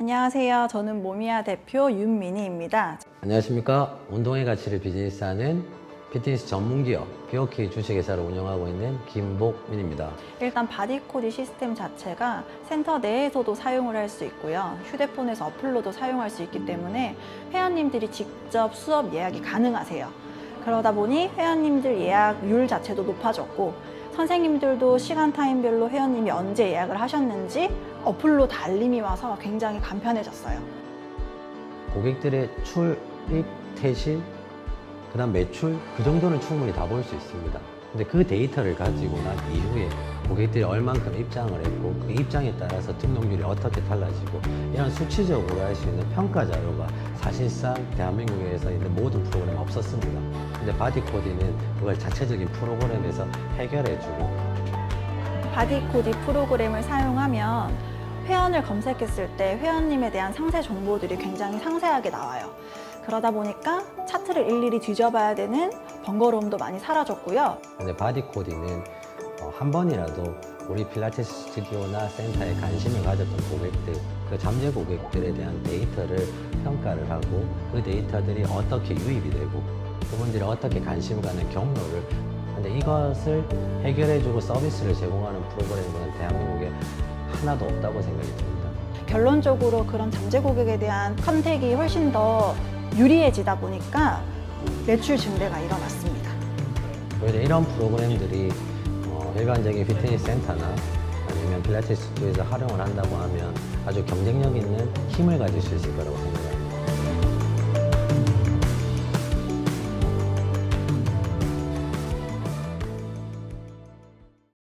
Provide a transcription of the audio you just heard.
안녕하세요. 저는 모미아 대표 윤민희입니다. 안녕하십니까. 운동의 가치를 비즈니스하는 피트니스 전문 기업 비오키 주식회사를 운영하고 있는 김복민입니다. 일단 바디코디 시스템 자체가 센터 내에서도 사용을 할 수 있고요. 휴대폰에서 어플로도 사용할 수 있기 때문에 회원님들이 직접 수업 예약이 가능하세요. 그러다 보니 회원님들 예약률 자체도 높아졌고 선생님들도 시간 타임별로 회원님이 언제 예약을 하셨는지 어플로 다 알림이 와서 굉장히 간편해졌어요. 고객들의 출입, 퇴실, 그다음 매출 그 정도는 충분히 다 볼 수 있습니다. 근데 그 데이터를 가지고 난 이후에 고객들이 얼만큼 입장을 했고 그 입장에 따라서 등록률이 어떻게 달라지고 이런 수치적으로 할 수 있는 평가 자료가 사실상 대한민국에서 있는 모든 프로그램에 없었습니다. 근데 바디코디는 그걸 자체적인 프로그램에서 해결해주고 바디코디 프로그램을 사용하면 회원을 검색했을 때 회원님에 대한 상세 정보들이 굉장히 상세하게 나와요. 그러다 보니까 차트를 일일이 뒤져봐야 되는 번거로움도 많이 사라졌고요. 근데 바디코디는 어, 한 번이라도 우리 필라테스 스튜디오나 센터에 관심을 가졌던 고객들, 그 잠재 고객들에 대한 데이터를 평가를 하고 그 데이터들이 어떻게 유입이 되고 그분들이 어떻게 관심 가는 경로를 근데 이것을 해결해주고 서비스를 제공하는 프로그램은 대한민국에 하나도 없다고 생각이 듭니다. 결론적으로 그런 잠재 고객에 대한 컨택이 훨씬 더 유리해지다 보니까 매출 증대가 일어났습니다. 오히려 이런 프로그램들이 어, 일반적인 피트니스 센터나 아니면 필라테스 스튜디오에서 활용을 한다고 하면 아주 경쟁력 있는 힘을 가질 수 있을 거라고 생각합니다.